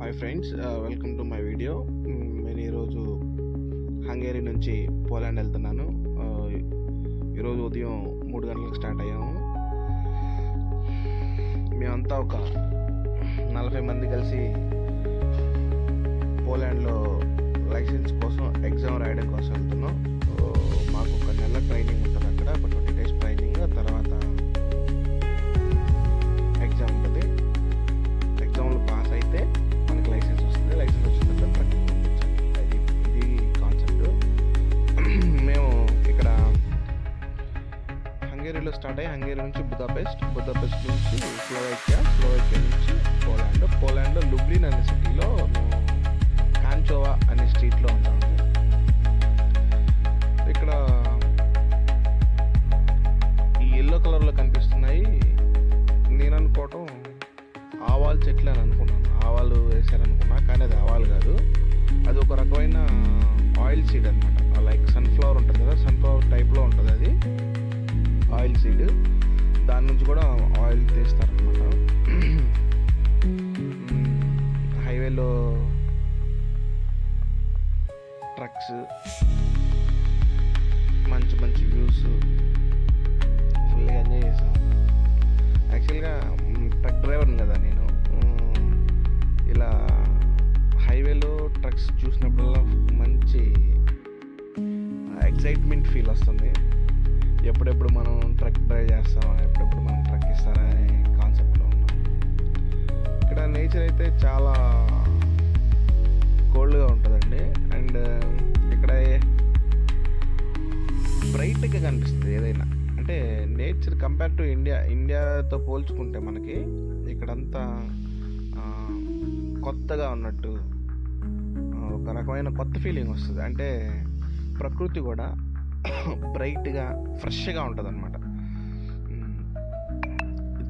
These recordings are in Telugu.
Hi friends welcome to my video నేను ఈరోజు హంగేరీ నుంచి పోలాండ్ వెళ్తున్నాను. Uh, ఈరోజు ఉదయం మూడు గంటలకు స్టార్ట్ అయ్యాము. మేమంతా ఒక నలభై మంది కలిసి పోలాండ్లో లైసెన్స్ కోసం ఎగ్జామ్ రాయడం కోసం స్టార్ట్ అయ్యి హంగేరీ నుంచి బుదాపెస్ట్ బుదాపెస్ట్ నుంచి స్లోవైకియా స్లోవైకియా నుంచి పోలాండ్ పోలాండ్ లుబ్లిన్ అనే సిటీలో మేము కాంచోవా అనే స్ట్రీట్లో ఉంటాము ఇక్కడ ఈ ఎల్లో కలర్లో కనిపిస్తున్నాయి. నేను అనుకోవటం ఆవాలు చెట్లు అని అనుకున్నాను. ఆవాలు వేశారనుకున్నా కానీ అది ఆవాలు కాదు. అది ఒక రకమైన ఆయిల్ సీడ్ అనమాట లైక్ సన్ఫ్లవర్ ఉంటుంది కదా సన్ఫ్లవర్ టైప్లో ఉంటుంది అది. సీడ్. దాని నుంచి కూడా ఆయిల్ తీస్తారనమాట హైవేలో ట్రక్స్ మంచి మంచి వ్యూస్ ఫుల్గా ఎంజాయ్ చేసాం యాక్చువల్గా ట్రక్ డ్రైవర్ని కదా నేను. ఇలా హైవేలో ట్రక్స్ చూసినప్పుడల్లా మంచి ఎక్సైట్మెంట్ ఫీల్ వస్తుంది. ఎప్పుడెప్పుడు మనం ట్రక్ డ్రైవ్ చేస్తామా? ఎప్పుడెప్పుడు మనం ట్రక్ ఇస్తారా అనే కాన్సెప్ట్లో ఉన్నాం. ఇక్కడ నేచర్ అయితే చాలా కోల్డ్గా ఉంటుందండి. అండ్ ఇక్కడ బ్రైట్గా కనిపిస్తుంది ఏదైనా. అంటే నేచర్ కంపేర్ టు ఇండియా ఇండియాతో పోల్చుకుంటే మనకి ఇక్కడంతా కొత్తగా ఉన్నట్టు ఒక రకమైన కొత్త ఫీలింగ్ వస్తుంది. అంటే ప్రకృతి కూడా బ్రైట్గా ఫ్రెష్గా ఉంటుంది అనమాట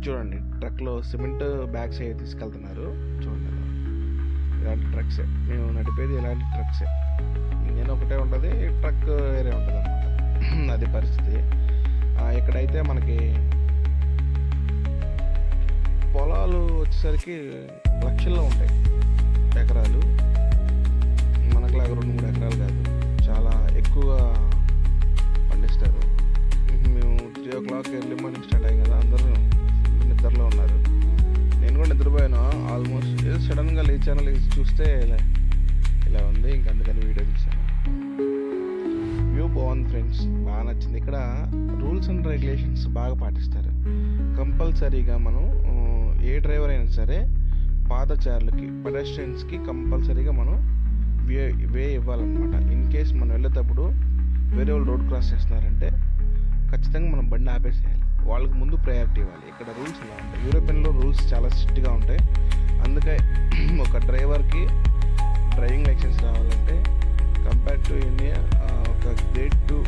చూడండి ట్రక్లో సిమెంట్ బ్యాగ్స్ అయ్యి తీసుకెళ్తున్నారు. చూడండి ఇలాంటి ట్రక్సే. మేము నడిపేది ఇలాంటి ట్రక్సే. ఇంజన్ ఒకటే ఉంటుంది ట్రక్ వేరే ఉంటుంది అనమాట అది పరిస్థితి. ఇక్కడైతే మనకి పొలాలు వచ్చేసరికి లక్షల్లో ఉంటాయి. ఎకరాలు. మనకులాగా రెండు మూడు ఎకరాలు కాదు. చాలా ఎక్కువగా పండిస్తారు. మేము. Three o'clock early morning start అయ్యాం కదా అందరూ నిద్రలో ఉన్నారు. నేను కూడా నిద్రపోయాను. ఆల్మోస్ట్ ఏదో సడన్గా లేచాను లేచి చూస్తే ఇలా ఇలా ఉంది. ఇంక అందుకని వీడియో తీసాను వ్యూ బాగుంది ఫ్రెండ్స్ బాగా నచ్చింది. ఇక్కడ రూల్స్ అండ్ రెగ్యులేషన్స్ బాగా పాటిస్తారు. కంపల్సరీగా మనం ఏ డ్రైవర్ అయినా సరే పాదచారులకి పెడస్ట్రియన్స్కి కంపల్సరీగా మనం వే వే ఇవ్వాలన్నమాట. ఇన్ కేస్ మనం వెళ్ళేటప్పుడు వేరే వాళ్ళు రోడ్ క్రాస్ చేస్తున్నారంటే ఖచ్చితంగా మనం బండి ఆపేసేయాలి. వాళ్ళకి ముందు ప్రయారిటీ ఇవ్వాలి. ఇక్కడ రూల్స్ ఇలా ఉంటాయి? యూరోపియన్లో రూల్స్ చాలా స్ట్రిక్ట్గా ఉంటాయి. అందుకే ఒక డ్రైవర్కి డ్రైవింగ్ లైసెన్స్ రావాలంటే కంపేర్ టు ఇండియా ఒక గ్రేడ్ టూ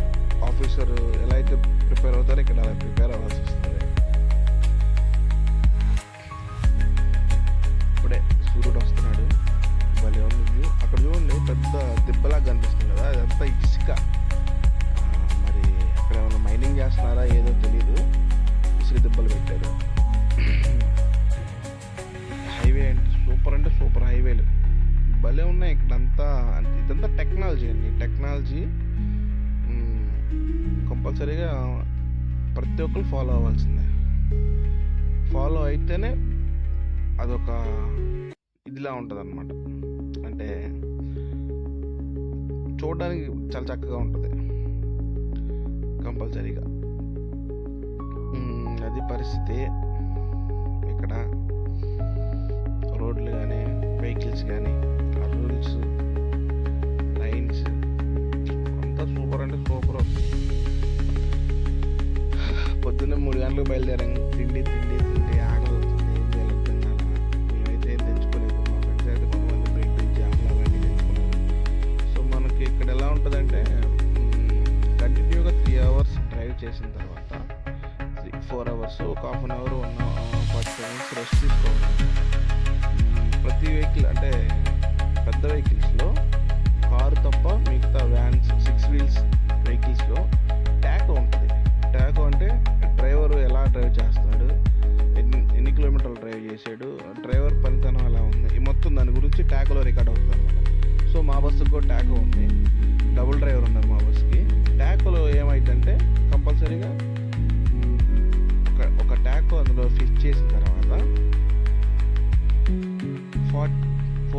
ఆఫీసర్ ఎలా అయితే ప్రిపేర్ అవుతారో ఇక్కడ అలా ప్రిపేర్ అవ్వాల్సి వస్తుంది. ఇప్పుడే సూర్యుడు వస్తున్నాడు. వాళ్ళు ఉంది అక్కడ చూడండి పెద్ద దిబ్బలా కనిపిస్తుంది కదా. అదంతా ఇసుక. ఇక్కడ అక్కడ ఏమైనా మైనింగ్ చేస్తున్నారా ఏదో తెలియదు ఇసుక దిబ్బలు పెట్టారు. హైవే అంటే సూపర్ అంటే సూపర్ హైవేలు భలే ఉన్నాయి ఇక్కడంతా. అంతా ఇదంతా టెక్నాలజీ అండి. టెక్నాలజీ కంపల్సరీగా ప్రతి ఒక్కరు ఫాలో అవ్వాల్సిందే. ఫాలో అయితేనే అదొక ఇదిలా ఉంటుంది అనమాట అంటే చూడడానికి చాలా చక్కగా ఉంటుంది. కంపల్సరీగా. అది పరిస్థితి. ఇక్కడ రోడ్లు కానీ వెహికల్స్ కానీ ఆ రూల్స్ లైన్స్ అంతా సూపర్ అంటే సూపర్ పొద్దున్నే మూడు గంటలకు బయలుదేరాము చేసిన తర్వాత త్రీ ఫోర్ అవర్స్ ఒక half an hour one forty five minutes rest తీసుకోవాలి. ప్రతి వెహికల్ అంటే పెద్ద వెహికల్స్లో కారు తప్ప మిగతా వ్యాన్స్ సిక్స్ వీల్స్ వెహికల్స్లో ట్యాకో ఉంటుంది. ట్యాకో అంటే డ్రైవర్ ఎలా డ్రైవ్ చేస్తున్నాడు ఎన్ని ఎన్ని కిలోమీటర్లు డ్రైవ్ చేశాడు డ్రైవర్ పనితనం ఎలా ఉంది ఈ మొత్తం దాని గురించి ట్యాకులో రికార్డ్ అవుతాడు సో మా బస్సు కూడా ట్యాకో ఉంది.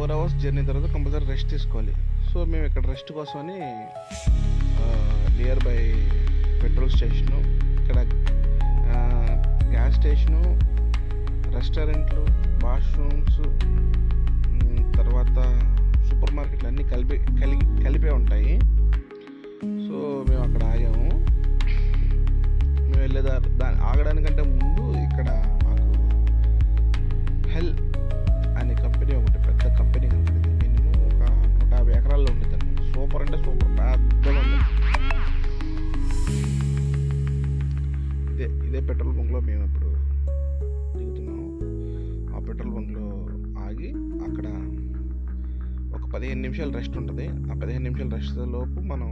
ఫోర్ అవర్స్ జర్నీ తర్వాత కంపల్సరీ రెస్ట్ తీసుకోవాలి. సో మేము ఇక్కడ రెస్ట్ కోసమని నియర్ బై పెట్రోల్ స్టేషను ఇక్కడ గ్యాస్ స్టేషను రెస్టారెంట్లు వాష్రూమ్స్ తర్వాత సూపర్ మార్కెట్లు అన్నీ కలిపి కలిగి కలిపే ఉంటాయి. సో మేము అక్కడ ఆగాము. ఇదే పెట్రోల్ బంక్లో మేము ఇప్పుడు దిగుతున్నాము. ఆ పెట్రోల్ బంక్లో ఆగి అక్కడ ఒక పదిహేను నిమిషాలు రెస్ట్ ఉంటుంది. ఆ పదిహేను నిమిషాల రెస్ట్ లోపు మనం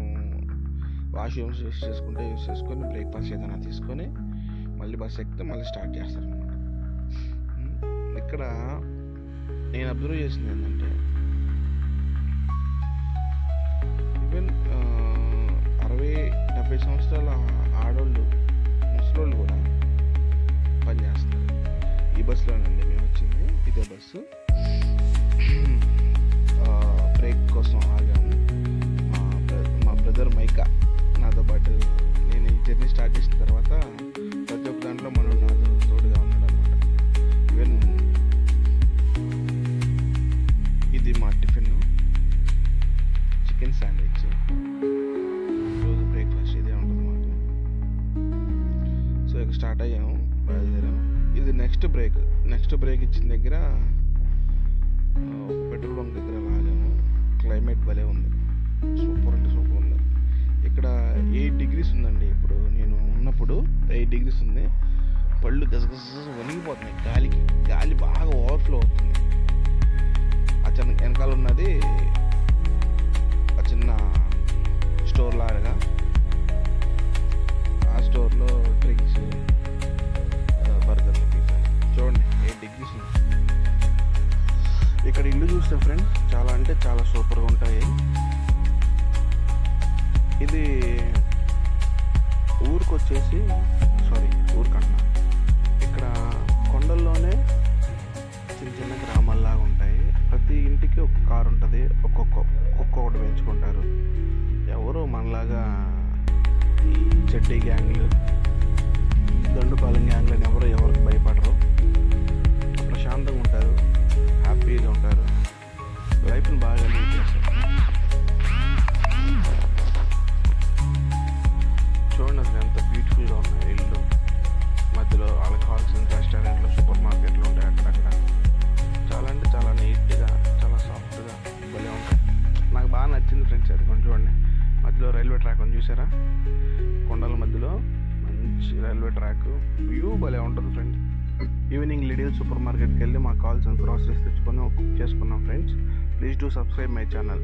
వాష్రూమ్స్ యూస్ చేసుకుంటే యూస్ చేసుకొని బ్రేక్ఫాస్ట్ ఏదైనా తీసుకొని మళ్ళీ బస్ ఎక్కితే మళ్ళీ స్టార్ట్ చేస్తారనమాట ఇక్కడ నేను అబ్జర్వ్ చేసింది ఏంటంటే ఈవెన్ అరవై డెబ్బై సంవత్సరాల ఆడోళ్ళు ముసలోళ్ళు కూడా పనిచేస్తున్నారు. ఈ బస్సులోనండి మేము వచ్చింది. ఇదే బస్సు. బ్రేక్ కోసం ఆగాము. మా మా బ్రదర్ మైకా నాతో పాటు నేను ఈ జర్నీ స్టార్ట్ చేసిన తర్వాత ప్రతి ఒక్క దాంట్లో మనం నాతో తోడుగా ఉన్నాడు. నెక్స్ట్ బ్రేక్ ఇచ్చిన దగ్గర ఒక పెట్రోల్ బంక్ దగ్గర లాగాము క్లైమేట్ భలే ఉంది. సూపర్ అంటే సూపర్ ఉంది. ఇక్కడ ఎయిట్ డిగ్రీస్ ఉందండి ఇప్పుడు. నేను ఉన్నప్పుడు ఎయిట్ డిగ్రీస్ ఉంది. పళ్ళు గసగస వణిగిపోతున్నాయి. గాలికి గాలి బాగా ఓవర్ ఇక్కడ ఇల్లు చూస్తే ఫ్రెండ్ చాలా అంటే చాలా సూపర్గా ఉంటాయి. ఇది ఊరికి వచ్చేసి సారీ ఊరికన్నా. ఇక్కడ కొండల్లోనే చిన్న చిన్న గ్రామాల్లాగా ఉంటాయి. ప్రతి ఇంటికి ఒక కారు ఉంటుంది ఒక్కొక్క ఒక్కొక్కటి పెంచుకుంటారు. ఎవరు మనలాగా ఈ చెడ్డీ గ్యాంగ్లు దండుపాలెం గ్యాంగ్లు అని ఎవరు ఎవరికి భయపడరు. ప్రశాంతంగా ఉంటారు. హ్యాపీగా ఉంటారు. లైఫ్ని బాగా లీడ్ చేస్తారు. చూడండి అసలు ఎంత బ్యూటిఫుల్గా ఉన్నాయి ఇల్లు. మధ్యలో వాళ్ళకి కావాల్సిన రెస్టారెంట్లు సూపర్ మార్కెట్లు ఉంటాయి అక్కడక్కడ. చాలా అంటే చాలా నీట్గా చాలా సాఫ్ట్గా భలే ఉంటాయి. నాకు బాగా నచ్చింది ఫ్రెండ్స్ అది కొంచెం చూడండి. మధ్యలో రైల్వే ట్రాక్ ఉంది చూసారా? కొండల మధ్యలో మంచి రైల్వే ట్రాక్. వ్యూ భలే ఉంటుంది ఫ్రెండ్స్ ఈవినింగ్ లిడిల్ సూపర్ మార్కెట్కి వెళ్ళి మాకు కావాల్సిన గ్రాసరీస్ తెచ్చుకొని కుక్ చేసుకున్నాం friends. Please do subscribe my channel.